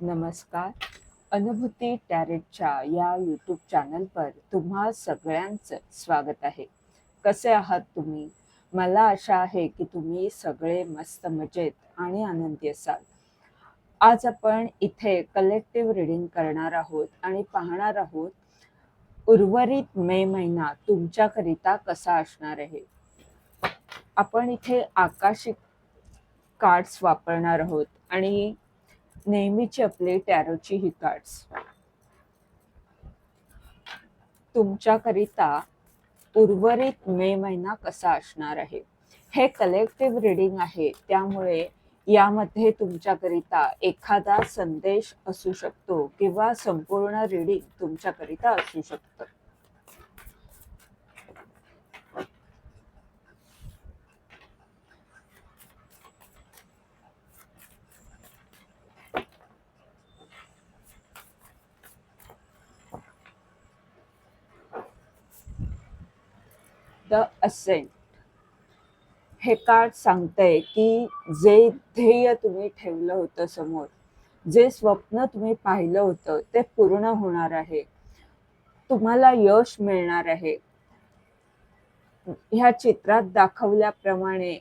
नमस्कार. अनुभूती टॅरेटच्या या यूट्यूब चॅनलवर तुम्हा सगळ्यांचं स्वागत आहे. कसे आहात तुम्ही? मला आशा आहे की तुम्ही सगळे मस्त मजेत आणि आनंदी असाल. आज आपण इथे कलेक्टिव्ह रिडिंग करणार आहोत आणि पाहणार आहोत उर्वरित मे महिना तुमच्याकरिता कसा असणार आहे? आपण इथे आकाशिक कार्ड्स वापरणार आहोत आणि नेहमीची आपली टॅरोची ही कार्ड्स तुमच्याकरिता उर्वरित मे महिना कसा असणार आहे? हे कलेक्टिव्ह रिडिंग आहे त्यामुळे यामध्ये तुमच्याकरिता एखादा संदेश असू शकतो किंवा संपूर्ण रिडिंग तुमच्याकरिता असू शकतं. द असेंट हे कार्ड सांगतंय की जे ध्येय तुम्ही ठेवलं होतं समोर जे स्वप्न तुम्ही पाहिलं होतं ते पूर्ण होणार आहे. तुम्हाला यश मिळणार आहे. ह्या चित्रात दाखवल्याप्रमाणे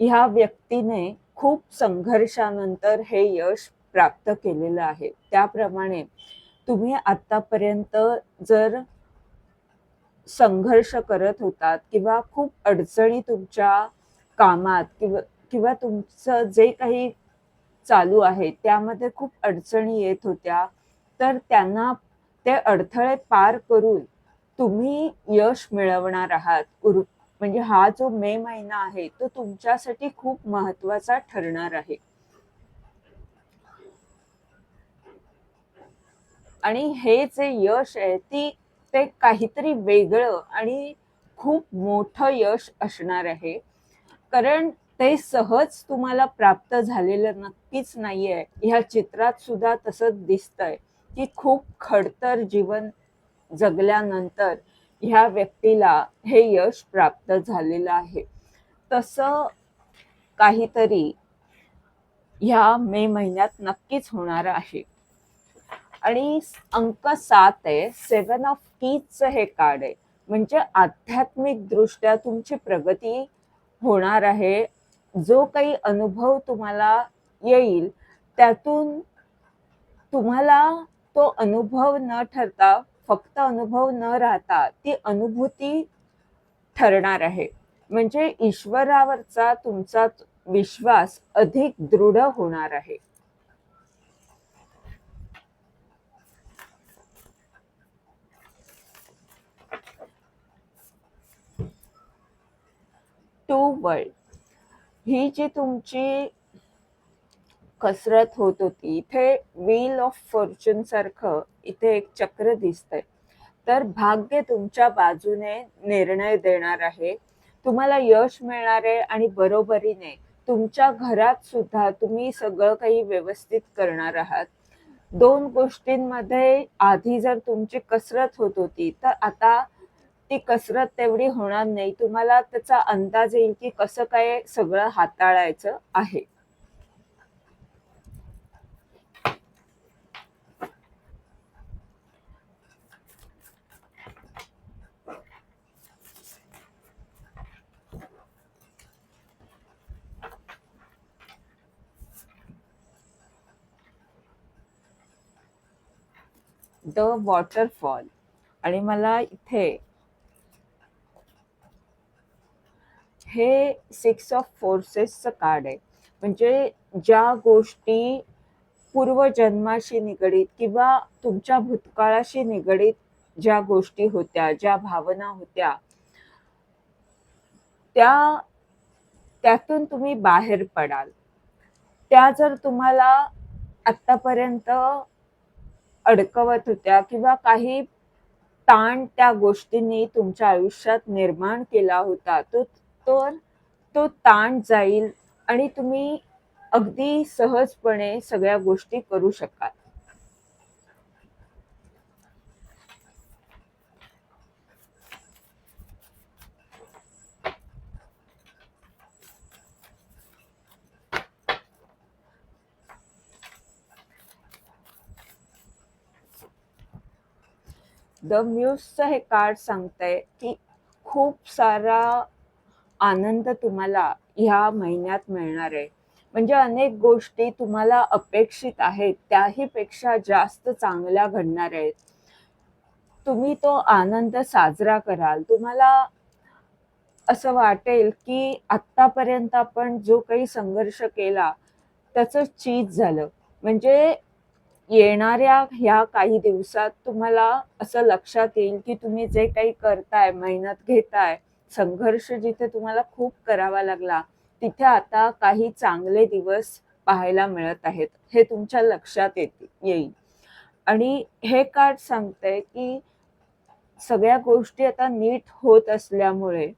ह्या व्यक्तीने खूप संघर्षानंतर हे यश प्राप्त केलेलं आहे. त्याप्रमाणे तुम्ही आतापर्यंत जर संघर्ष करत होतात किंवा खूप अडचणी तुमच्या कामात किंवा किंवा तुमचं जे काही चालू आहे त्यामध्ये खूप अडचणी येत होत्या. तर त्यांना ते अडथळे पार करून तुम्ही यश मिळवणार आहात. उर म्हणजे हा जो मे महिना आहे तो तुमच्यासाठी खूप महत्त्वाचा ठरणार आहे. आणि हे जे यश आहे ती ते काहीतरी वेगळं आणि खूप मोठं यश असणार आहे. कारण ते सहज तुम्हाला प्राप्त झालेलं नक्कीच नाही आहे ह्या चित्रात सुद्धा तसंच दिसतंय की खूप खडतर जीवन जगल्यानंतर ह्या व्यक्तीला हे यश प्राप्त झालेलं आहे. तसं काहीतरी ह्या मे महिन्यात नक्कीच होणार आहे. आणि अंक सात आहे सेवन ऑफ कीजचं हे कार्ड आहे. म्हणजे आध्यात्मिक दृष्ट्या तुमची प्रगती होणार आहे. जो काही अनुभव तुम्हाला येईल त्यातून तुम्हाला तो अनुभव न ठरता फक्त अनुभव न राहता ती अनुभूती ठरणार आहे. म्हणजे ईश्वरावरचा तुमचा विश्वास अधिक दृढ होणार आहे. टू वर्ल्ड ही जी तुमची कसरत होत होती इथे व्हील ऑफ फॉर्च्युन सारखं इथे एक चक्र दिसतंय. तर भाग्य तुमच्या बाजूने निर्णय देणार आहे. तुम्हाला यश मिळणार आहे आणि बरोबरीने तुमच्या घरात सुद्धा तुम्ही सगळं काही व्यवस्थित करणार आहात. दोन गोष्टींमध्ये आधी जर तुमची कसरत होत होती तर आता ती कसरत तेवढी होणार नाही. तुम्हाला त्याचा अंदाज येईल की कसं काय सगळं हाताळायचं आहे. द वॉटरफॉल आणि मला इथे हे सिक्स ऑफ फोर्सेसचं कार्ड आहे. म्हणजे ज्या गोष्टी पूर्वजन्माशी निगडीत किंवा तुमच्या भूतकाळाशी निगडीत ज्या गोष्टी होत्या ज्या भावना होत्या त्या त्यातून तुम्ही बाहेर पडाल. त्या जर तुम्हाला आतापर्यंत अडकवत होत्या किंवा काही ताण त्या गोष्टींनी तुमच्या आयुष्यात निर्माण केला होता तो तर तो ताण जाईल आणि तुम्ही अगदी सहजपणे सगळ्या गोष्टी करू शकाल. द म्यूजचं हे कार्ड सांगतंय की खूप सारा आनंद तुम्हाला ह्या महिन्यात मिळणार आहे. म्हणजे अनेक गोष्टी तुम्हाला अपेक्षित आहेत त्याही पेक्षा जास्त चांगल्या घडणार आहेत. तुम्ही तो आनंद साजरा कराल. तुम्हाला असं वाटेल की आतापर्यंत आपण जो काही संघर्ष केला त्याचं चीज झालं. म्हणजे येणाऱ्या ह्या काही दिवसात तुम्हाला असं लक्षात येईल की तुम्ही जे काही करताय मेहनत घेताय संघर्ष जिथे तुम्हाला खूप करावा लागला तिथे आता काही चांगले दिवस पाहायला मिळत आहेत. हे तुमच्या लक्षात येते येईल. आणि हे कार्ड सांगतंय की सगळ्या गोष्टी आता नीट होत असल्यामुळे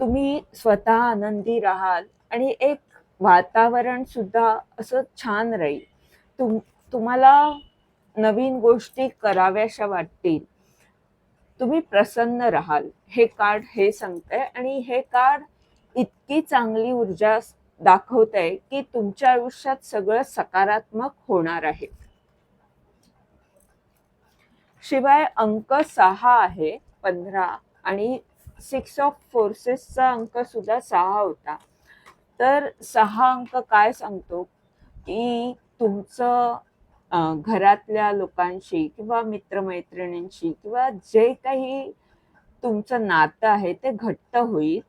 तुम्ही स्वतः आनंदी राहाल आणि एक वातावरण सुद्धा असं छान राहील. तुम तुम्हाला नवीन गोष्टी कराव्याशा वाटतील. तुम्ही प्रसन्न राहाल. हे कार्ड हे सांगतंय आणि हे कार्ड इतकी चांगली ऊर्जा दाखवत आहे की तुमच्या आयुष्यात सगळं सकारात्मक होणार आहे. शिवाय अंक सहा आहे पंधरा आणि सिक्स ऑफ फोर्सेसचा अंक सुद्धा सहा होता. तर सहा अंक काय सांगतो की तुमचं घरातल्या लोकांशी किंवा मित्रमैत्रिणींशी किंवा जे काही तुमचं नातं आहे ते घट्ट होईल.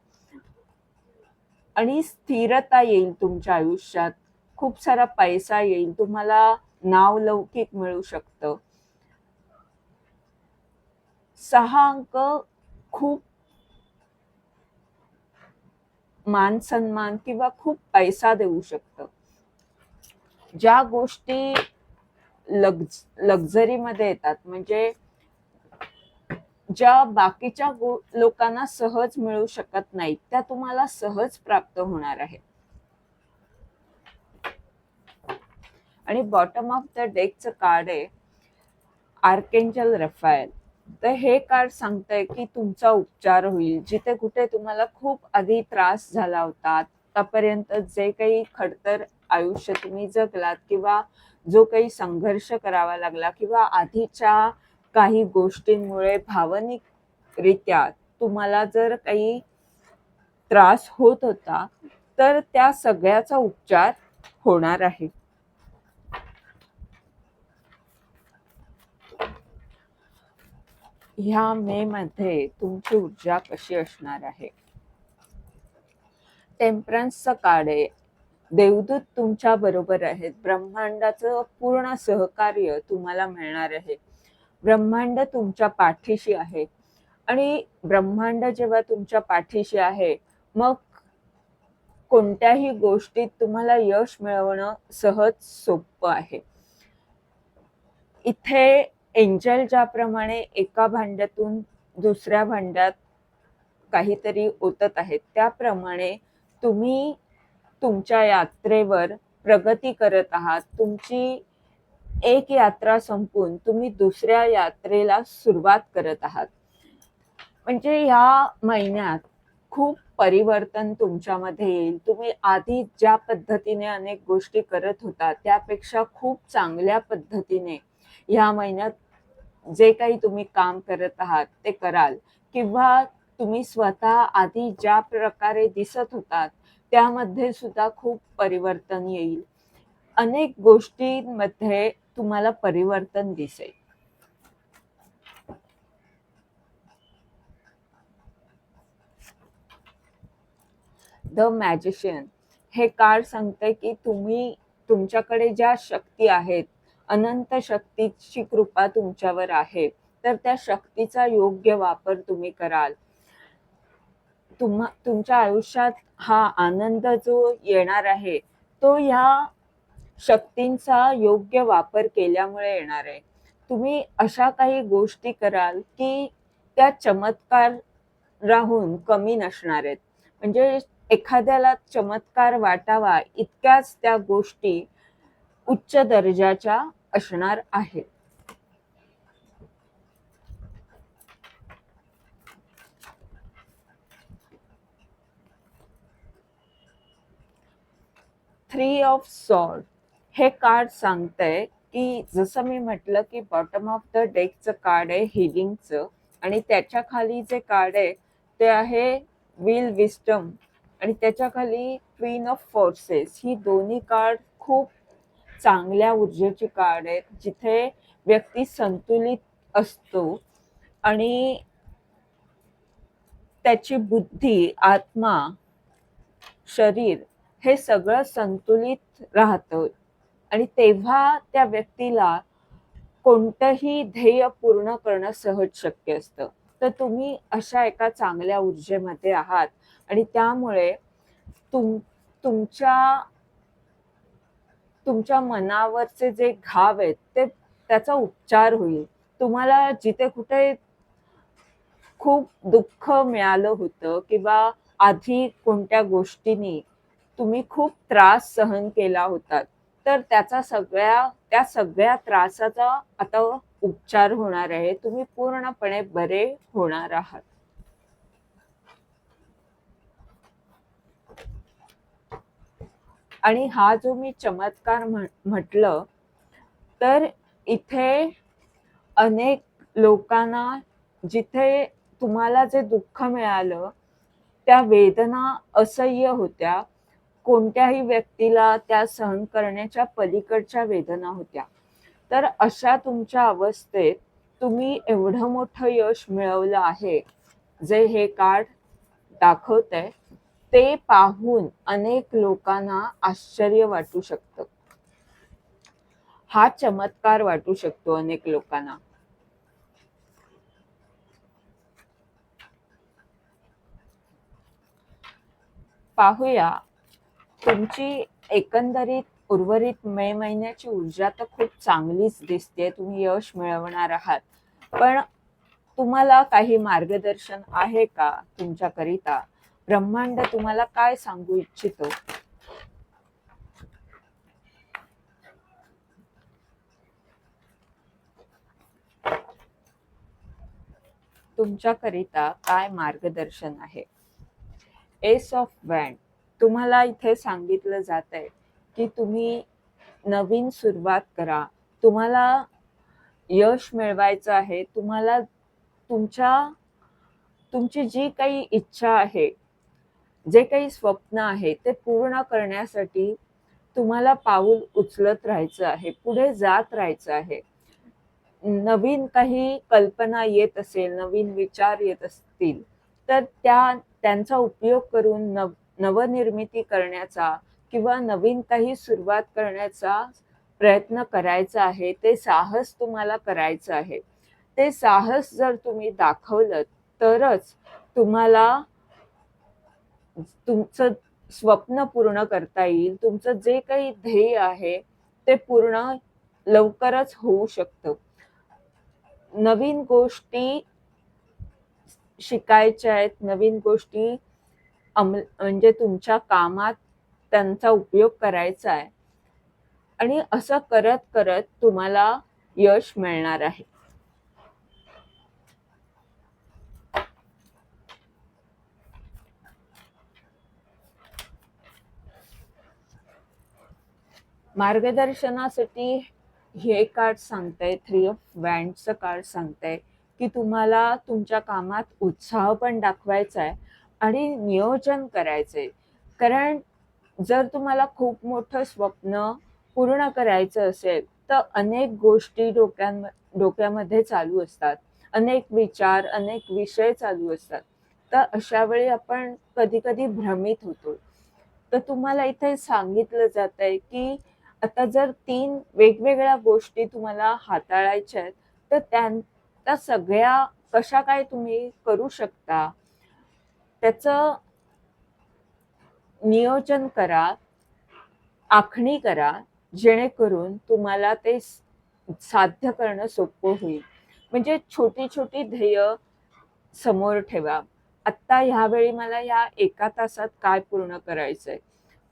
आणि स्थिरता येईल तुमच्या आयुष्यात. खूप सारा पैसा येईल. तुम्हाला नाव लौकिक मिळू शकतं. सहा अंक खूप मान सन्मान किंवा खूप पैसा देऊ शकतं. ज्या गोष्टी लक्झ लक्झरीमध्ये येतात. म्हणजे ज्या बाकीच्या लोकांना सहज मिळू शकत नाहीत त्या तुम्हाला सहज प्राप्त होणार आहेत. आणि बॉटम ऑफ द डेकचं कार्ड आहे आर्केंजल रफायल तर हे कार्ड सांगतंय की तुमचा उपचार होईल जिथे कुठे तुम्हाला खूप आधी त्रास झाला होता आतापर्यंत जे काही खडतर आयुष्य तुम्ही जगलात किंवा जो काही संघर्ष करावा लागला किंवा आधीच्या काही गोष्टींमुळे भावनिकरित्या तुम्हाला जर काही त्रास होत होता तर त्या सगळ्याचा उपचार होणार आहे. ह्या मे मध्ये तुमची ऊर्जा कशी असणार आहे? टेम्परन्सचं कार्ड आहे. देवदूत तुमच्या बरोबर आहेत. ब्रह्मांडाचं पूर्ण सहकार्य तुम्हाला मिळणार आहे. ब्रह्मांड तुमच्या पाठीशी आहे. आणि ब्रह्मांड जेव्हा तुमच्या पाठीशी आहे मग कोणत्याही गोष्टीत तुम्हाला यश मिळवणं सहज सोपं आहे. इथे एंजल ज्याप्रमाणे एका भांड्यातून दुसऱ्या भांड्यात काहीतरी ओतत आहेत त्याप्रमाणे तुम्ही तुमच्या यात्रेवर प्रगती करत आहात. तुमची एक यात्रा संपून तुम्ही दुसऱ्या यात्रेला सुरुवात करत आहात. म्हणजे ह्या महिन्यात खूप परिवर्तन तुमच्यामध्ये येईल. तुम्ही आधी ज्या पद्धतीने अनेक गोष्टी करत होता त्यापेक्षा खूप चांगल्या पद्धतीने ह्या महिन्यात जे काही तुम्ही काम करत आहात ते कराल. किंवा तुम्ही स्वतः आधी ज्या प्रकारे दिसत होतात त्यामध्ये सुद्धा खूप परिवर्तन येईल. अनेक गोष्टींमध्ये तुम्हाला परिवर्तन दिसेल. द मॅजिशियन हे कार्ड सांगते की तुम्ही तुमच्याकडे ज्या शक्ती आहेत अनंत शक्तीची कृपा तुमच्यावर आहे तर त्या शक्तीचा योग्य वापर तुम्ही कराल. तुम्हा तुमच्या आयुष्यात हा आनंद जो येणार आहे तो ह्या शक्तींचा योग्य वापर केल्यामुळे येणार आहे. तुम्ही अशा काही गोष्टी कराल की त्या चमत्कार राहून कमी नसणार आहेत. म्हणजे एखाद्याला चमत्कार वाटावा इतक्याच त्या गोष्टी उच्च दर्जाच्या असणार आहेत. थ्री ऑफ सॉर्ड हे कार्ड सांगतंय की जसं मी म्हटलं की बॉटम ऑफ द डेकचं कार्ड आहे हिलिंगचं आणि त्याच्याखाली जे कार्ड आहे ते आहे विल विस्टम आणि त्याच्याखाली क्वीन ऑफ फोर्सेस ही दोन्ही कार्ड खूप चांगल्या ऊर्जेची कार्ड आहेत जिथे व्यक्ती संतुलित असतो आणि त्याची बुद्धी आत्मा शरीर हे सगळं संतुलित राहतं. आणि तेव्हा त्या व्यक्तीला कोणतंही ध्येय पूर्ण करणं सहज शक्य असतं. तर तुम्ही अशा एका चांगल्या ऊर्जेमध्ये आहात. आणि त्यामुळे तुम तुमच्या तुमच्या मनावरचे जे घाव आहेत ते त्याचा उपचार होईल. तुम्हाला जिथे कुठे खूप दुःख मिळालं होतं किंवा आधी कोणत्या गोष्टींनी तुम्ही खूप त्रास सहन केला होता तर त्याचा सगळ्या त्या सगळ्या त्रासाचा आता उपचार होणार आहे. तुम्ही पूर्णपणे बरे होणार आहात. आणि हा जो मी चमत्कार म्हटलं तर इथे अनेक लोकांना जिथे तुम्हाला जे दुःख मिळालं त्या वेदना असह्य होत्या. कोणत्याही व्यक्तीला त्या सहन करण्याच्या पलीकडच्या वेदना होत्या. तर अशा तुमच्या अवस्थेत तुम्ही एवढं मोठं यश मिळवलं आहे जे हे कार्ड दाखवत आहे ते पाहून अनेक लोकांना आश्चर्य वाटू शकतं. हा चमत्कार वाटू शकतो अनेक लोकांना. पाहूया तुमची एकंदरीत उर्वरित मे महिन्याची ऊर्जा तर खूप चांगलीच दिसते तुम्ही यश मिळवणार आहात. पण तुम्हाला काही मार्गदर्शन आहे का तुमच्याकरिता? ब्रह्मांड तुम्हाला काय सांगू इच्छितो? तुमच्याकरिता काय मार्गदर्शन आहे? एस ऑफ वँड तुम्हाला इथे सांगितलं जात आहे की तुम्ही नवीन सुरुवात करा. तुम्हाला यश मिळवायचं आहे. तुम्हाला तुमच्या तुमची जी काही इच्छा आहे जे काही स्वप्न आहे ते पूर्ण करण्यासाठी तुम्हाला पाऊल उचलत राहायचं आहे पुढे जात राहायचं आहे. नवीन काही कल्पना येत असेल नवीन विचार येत असतील तर त्या त्यांचा उपयोग करून नव नवनिर्मिती करण्याचा किंवा नवीन काही सुरुवात करण्याचा प्रयत्न करायचा आहे ते साहस तुम्हाला करायचं आहे. ते साहस जर तुम्ही दाखवलं तरच तुम्हाला तुमचं स्वप्न पूर्ण करता येईल. तुमचं जे काही ध्येय आहे ते पूर्ण लवकरच होऊ शकतं. नवीन गोष्टी शिकायच्या आहेत नवीन गोष्टी अमल म्हणजे तुमच्या कामात त्यांचा उपयोग करायचा आहे. आणि असं करत करत तुम्हाला यश मिळणार आहे. मार्गदर्शनासाठी हे कार्ड सांगतंय थ्री ऑफ वँडचं कार्ड सांगतंय की तुम्हाला तुमच्या कामात उत्साह पण दाखवायचा आहे. आणि नियोजन करायचंय कारण जर तुम्हाला खूप मोठं स्वप्न पूर्ण करायचं असेल तर अनेक गोष्टी डोक्यां डोक्यामध्ये चालू असतात. अनेक विचार अनेक विषय चालू असतात. तर अशा वेळी आपण कधी कधी भ्रमित होतो. तर तुम्हाला इथे सांगितलं जात आहे की आता जर तीन वेगवेगळ्या गोष्टी तुम्हाला हाताळायच्या आहेत तर त्या सगळ्या कशा काय तुम्ही करू शकता? त्याचं नियोजन करा आखणी करा जेणेकरून तुम्हाला ते साध्य करणं सोपं होईल. म्हणजे छोटी छोटी ध्येय समोर ठेवा. आत्ता ह्यावेळी मला या एका तासात काय पूर्ण करायचंय?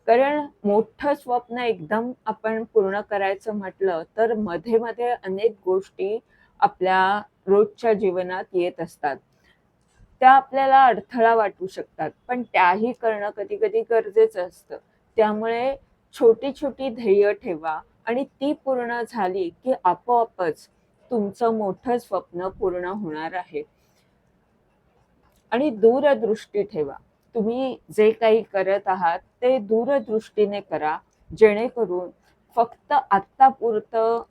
कारण मोठं स्वप्न एकदम आपण पूर्ण करायचं म्हटलं तर मध्ये मध्ये अनेक गोष्टी आपल्या रोजच्या जीवनात येत असतात. त्या आपल्याला अडथळा वाटू शकतात. पण त्याही करणं कधी कधी गरजेचं असतं. त्यामुळे छोटी छोटी ध्येय ठेवा आणि ती पूर्ण झाली की आपोआपच तुमचं मोठं स्वप्न पूर्ण होणार आहे. आणि दूरदृष्टी ठेवा. तुम्ही जे काही करत आहात ते दूरदृष्टीने करा. जेणेकरून फक्त आत्तापुरतं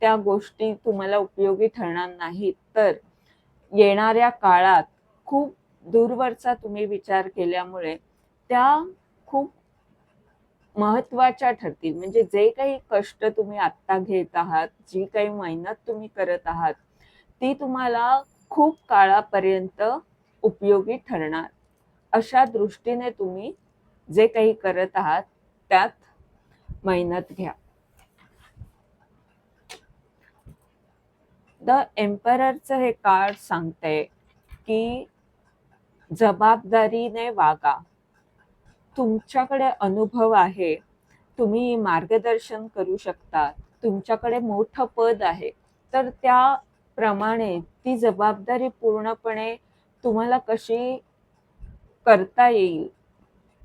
त्या गोष्टी तुम्हाला उपयोगी ठरणार नाहीत. तर येणाऱ्या काळात खूप दूरवरचा तुम्ही विचार केल्यामुळे त्या खूप महत्त्वाच्या ठरतील. म्हणजे जे काही कष्ट तुम्ही आत्ता घेत आहात जी काही मेहनत तुम्ही करत आहात ती तुम्हाला खूप काळापर्यंत उपयोगी ठरणार. अशा दृष्टीने तुम्ही जे काही करत आहात त्यात मेहनत घ्या. द एम्पररचं हे कार्ड सांगते की जबाबदारीने वागा. तुमच्याकडे अनुभव आहे. तुम्ही मार्गदर्शन करू शकता तुमच्याकडे मोठं पद आहे. तर त्याप्रमाणे ती जबाबदारी पूर्णपणे तुम्हाला कशी करता येईल?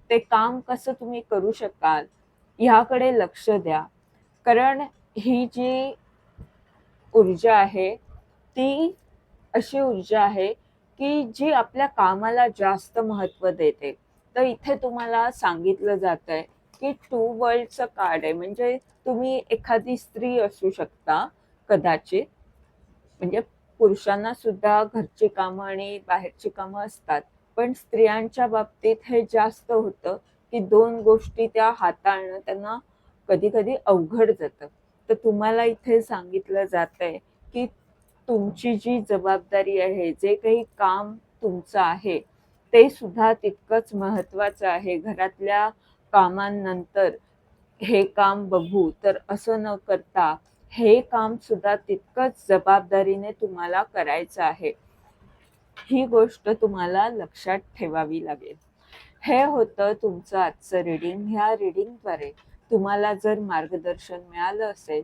ते काम कसं तुम्ही करू शकाल? ह्याकडे लक्ष द्या. कारण ही जी ऊर्जा आहे ती अशी ऊर्जा आहे की जी आपल्या कामाला जास्त महत्त्व देते. तर इथे तुम्हाला सांगितलं जात आहे की टू वर्ल्डचं कार्ड आहे. म्हणजे तुम्ही एखादी स्त्री असू शकता कदाचित. म्हणजे पुरुषांना सुद्धा घरची कामं आणि बाहेरची कामं असतात. पण स्त्रियांच्या बाबतीत हे जास्त होतं की दोन गोष्टी त्या हाताळणं त्यांना कधी कधी अवघड जातं. तर तुम्हाला इथे सांगितलं जात आहे की तुमची जी जबाबदारी आहे जे काही काम तुमचं आहे ते सुद्धा तितकंच महत्वाचं आहे. घरातल्या कामांनंतर हे काम बघू तर असं न करता हे काम सुद्धा तितकंच जबाबदारीने तुम्हाला करायचं आहे. ही गोष्ट तुम्हाला लक्षात ठेवावी लागेल. हे होतं तुमचं आजचं रिडिंग ह्या रिडिंगद्वारे तुम्हाला जर मार्गदर्शन मिळालं असेल